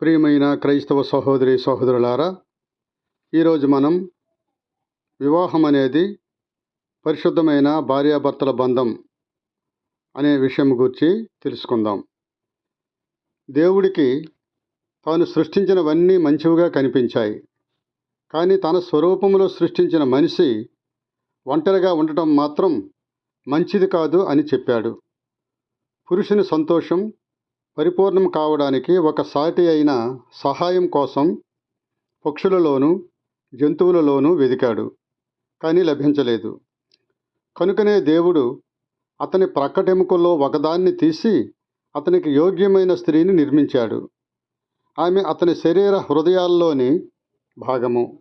ప్రియమైన క్రైస్తవ సహోదరి సహోదరులారా ఈరోజు మనం వివాహం అనేది పరిశుద్ధమైన భార్యాభర్తల బంధం అనే విషయం గురించి తెలుసుకుందాం. దేవుడికి తాను సృష్టించినవన్నీ మంచివిగా కనిపించాయి. కానీ తన స్వరూపంలో సృష్టించిన మనిషి ఒంటరిగా ఉండటం మాత్రం మంచిది కాదు అని చెప్పాడు. పురుషుని సంతోషం పరిపూర్ణం కావడానికి ఒక సాటి అయిన సహాయం కోసం పక్షులలోనూ జంతువులలోనూ వెదికాడు కానీ లభించలేదు. కనుకనే దేవుడు అతని ప్రక్కటెముకల్లో ఒకదాన్ని తీసి అతనికి యోగ్యమైన స్త్రీని నిర్మించాడు. ఆమె అతని శరీర హృదయాల్లోని భాగము.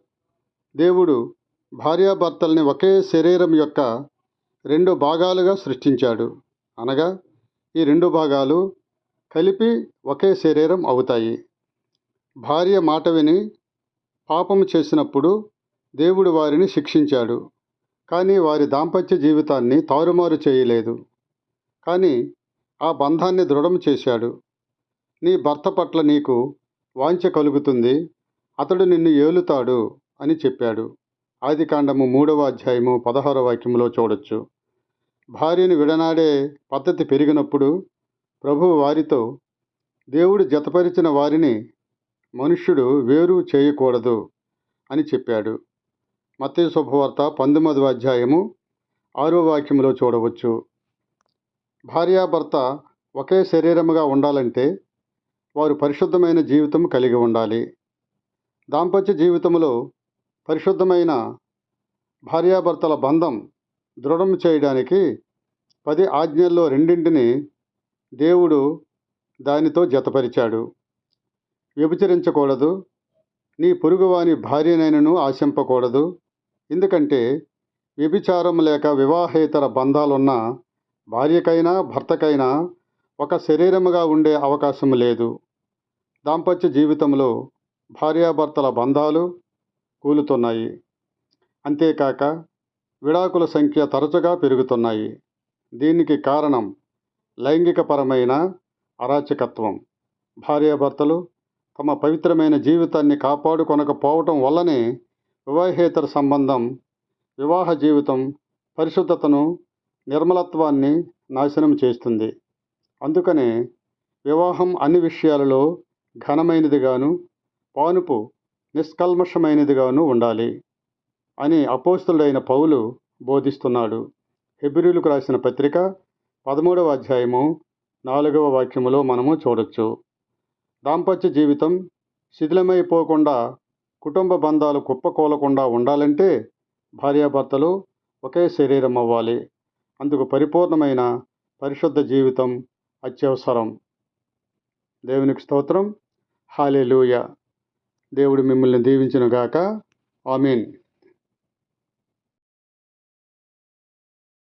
దేవుడు భార్యాభర్తల్ని ఒకే శరీరం యొక్క రెండు భాగాలుగా సృష్టించాడు. అనగా ఈ రెండు భాగాలు కలిపి ఒకే శరీరం అవుతాయి. భార్య మాట విని పాపము చేసినప్పుడు దేవుడు వారిని శిక్షించాడు. కానీ వారి దాంపత్య జీవితాన్ని తారుమారు చేయలేదు. కానీ ఆ బంధాన్ని దృఢం చేశాడు. నీ భర్త పట్ల నీకు వాంఛ కలుగుతుంది. అతడు నిన్ను ఏలుతాడు అని చెప్పాడు. ఆదికాండము మూడవ అధ్యాయము పదహారవ వాక్యంలో చూడొచ్చు. భార్యను విడనాడే పద్ధతి పెరిగినప్పుడు ప్రభువు వారితో దేవుడు జతపరిచిన వారిని మనుష్యుడు వేరు చేయకూడదు అని చెప్పాడు. మత్య శుభవార్త పంతొమ్మిదవ అధ్యాయము ఆరో వాక్యంలో చూడవచ్చు. భార్యాభర్త ఒకే శరీరముగా ఉండాలంటే వారు పరిశుద్ధమైన జీవితం కలిగి ఉండాలి. దాంపత్య జీవితంలో పరిశుద్ధమైన భార్యాభర్తల బంధం దృఢం చేయడానికి పది ఆజ్ఞల్లో రెండింటిని దేవుడు దానితో జతపరిచాడు. వ్యభిచరించకూడదు నీ పొరుగువాని భార్యనైనను ఆశింపకూడదు. ఎందుకంటే వ్యభిచారం లేక వివాహేతర బంధాలున్న భార్యకైనా భర్తకైనా ఒక శరీరముగా ఉండే అవకాశం లేదు. దాంపత్య జీవితంలో భార్యాభర్తల బంధాలు కూలుతున్నాయి. అంతేకాక విడాకుల సంఖ్య తరచుగా పెరుగుతున్నాయి. దీనికి కారణం లైంగికపరమైన అరాచకత్వం. భార్యాభర్తలు తమ పవిత్రమైన జీవితాన్ని కాపాడుకొనకపోవటం వల్లనే వివాహేతర సంబంధం వివాహ జీవితం పరిశుద్ధతను నిర్మలత్వాన్ని నాశనం చేస్తుంది. అందుకనే వివాహం అన్ని విషయాలలో ఘనమైనదిగాను పానుపు నిష్కల్మషమైనదిగాను ఉండాలి అని అపోస్తుడైన పౌలు బోధిస్తున్నాడు. హెబ్రిలకు రాసిన పత్రిక పదమూడవ అధ్యాయము నాలుగవ వాక్యములో మనము చూడొచ్చు. దాంపత్య జీవితం శిథిలమైపోకుండా కుటుంబ బంధాలు కుప్పకూలకుండా ఉండాలంటే భార్యాభర్తలు ఒకే శరీరం అవ్వాలి. అందుకు పరిపూర్ణమైన పరిశుద్ధ జీవితం అత్యవసరం. దేవునికి స్తోత్రం. హాలే లూయ దేవుడు మిమ్మల్ని దీవించునుగాక. ఆమెన్.